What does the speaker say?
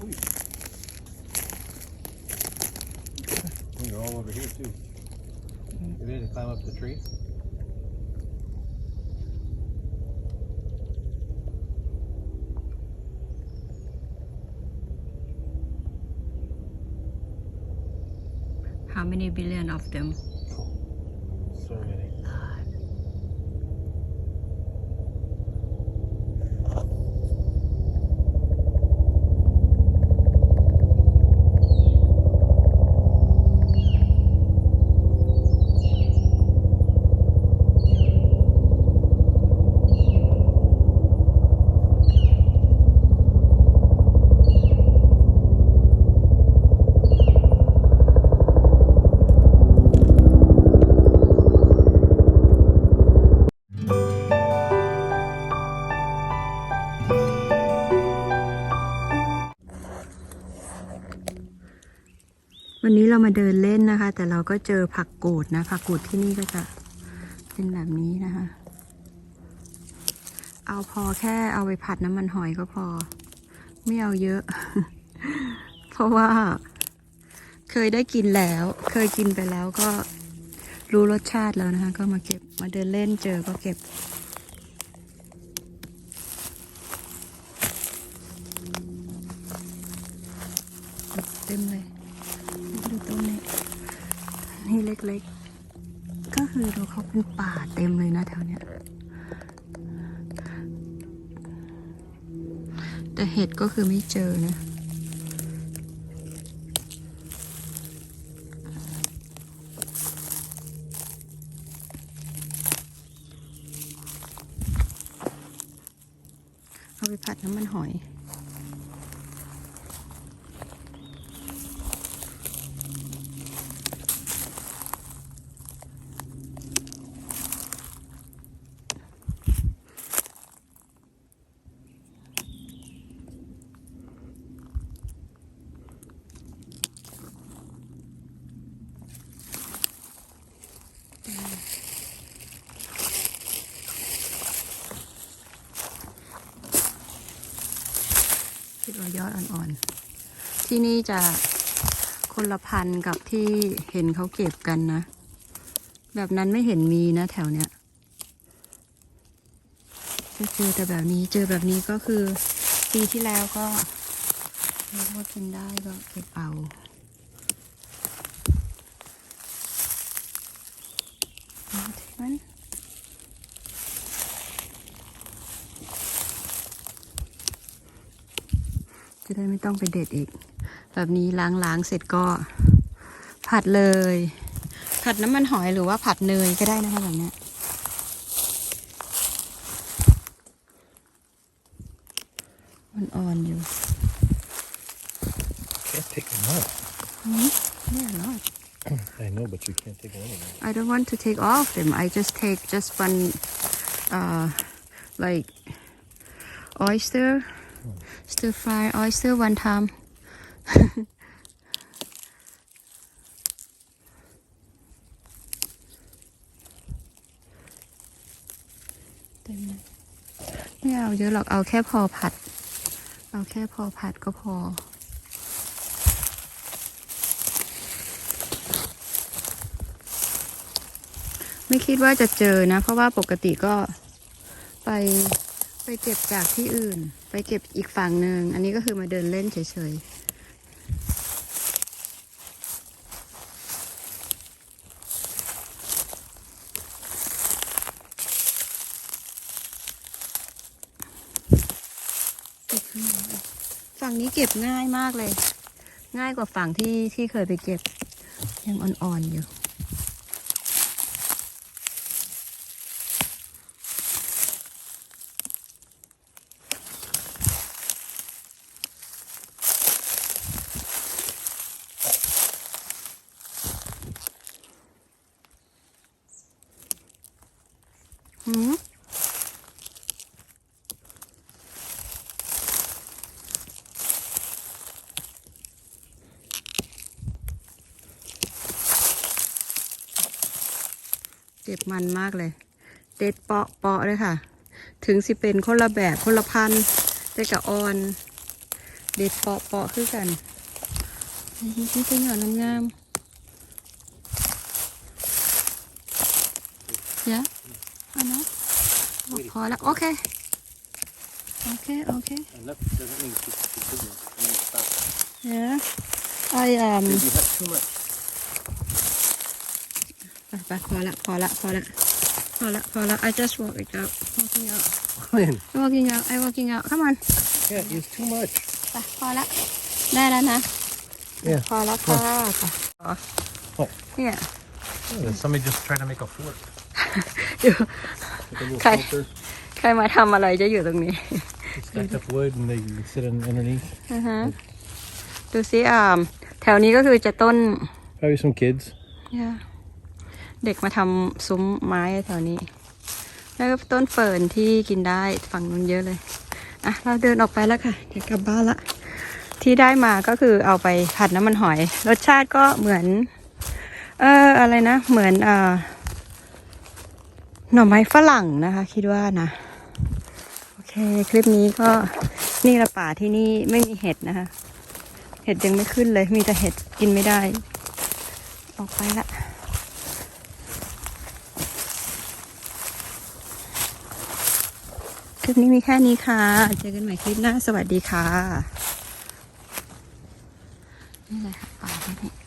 And They're all over here too. You ready to climb up the tree? How many billion of them วันนี้เรามาเดินเล่นนะคะ แต่เราก็เจอผักกูดนะ ผักกูดที่นี่ก็จะเป็นแบบนี้นะคะ เอาพอแค่เอาไปผัดน้ำมันหอยก็พอ ไม่เอาเยอะ เพราะว่าเคยได้กินแล้ว เคยกินไปแล้วก็รู้รสชาติแล้วนะคะ ก็มาเก็บมาเดินเล่นเจอก็เก็บ เต็มเลยดูต้นนี้นี่ เล็ก ก็คือดูเขาเป็นป่าเต็มเลยนะแถวเนี้ย แต่เห็ดก็คือไม่เจอนะเอาไปผัดน้ำมันหอย คิดว่ายอดอ่อนๆ ที่นี่จะคนละพันกับที่เห็นเขาเก็บกันนะ แบบนั้นไม่เห็นมีนะแถวเนี้ยจะเจอแต่แบบนี้เจอแบบนี้ก็คือปีที่แล้วก็เรียกว่ากินได้ก็เก็บเอาเอาเทมัน จะได้ไม่ต้องไปเด็ดอีก แบบนี้ล้างล้างๆเสร็จก็ผัดเลย ผัดน้ำมันหอยหรือว่าผัดเนยก็ได้นะคะแบบเนี้ยอ่อนๆอยู่ Can't take them out. เนี่ยอร่อย I know, but you can't take one of them. I don't want to take all of them I just take just one uh like oyster stir fry oyster one time เต็มไม่เอาเยอะหรอกเอาแค่พอผัด เอาแค่พอผัดก็พอ ไม่คิดว่าจะเจอนะ เพราะว่าปกติก็ไปไปเก็บจากที่อื่น เก็บอีกฝั่งหนึ่ง อันนี้ก็คือมาเดินเล่นเฉยๆ ฝั่งนี้เก็บง่ายมากเลย ง่ายกว่าฝั่งที่ที่เคยไปเก็บ ยังอ่อนๆอยู่ เจ็บมันมากเลย เด็ดเปาะเปาะเลยค่ะ ถึงสิเป็นคนละแบบคนละพันแต่กับออน เด็ดเปาะเปาะคือกันนี่ที่เป็นหยอดงามๆ อันนั้นพอแล้วโอเค โอเค โอเค Enough doesn't mean keep continuing. I mean stop. yeah I um If you have too much. ไปไปพอละพอละพอละพอละพอละ I just walk it out walking out When? walking out I walking out come on Yeah, it's too much. ไปพอละ ได้แล้วนะ Yeah. พอละค่ะไปอ๋อ What? เนี่ย Yeah, somebody just tried to make a fort. อยู่ Like a little Okay. shelter. ใครมาทำอะไรจะอยู่ตรงนี้ Stacked up wood and they sit in underneath. อือฮะดูซิอ่าแถวนี้ก็คือจะต้น Probably some kids. เนี่ยเด็กมาทำซุ้มไม้แถวนี้ แล้วก็ต้นเฟิร์นที่กินได้ฝั่งนู้นเยอะเลย อะ เราเดินออกไปแล้วค่ะ เดี๋ยวกลับบ้านละ ที่ได้มาก็คือเอาไปผัดน้ำมันหอย รสชาติก็เหมือน เอออะไรนะ เหมือนอ่า หน่อไม้ฝรั่งนะคะ คิดว่านะ โอเค คลิปนี้ก็นี่ละป่าที่นี่ไม่มีเห็ดนะคะ เห็ดยังไม่ขึ้นเลย มีแต่เห็ดกินไม่ได้ ออกไปละคลิปนี้มีแค่นี้ค่ะ เจอกันใหม่คลิปหน้า สวัสดีค่ะ นี่แหละค่ะป่าที่นี่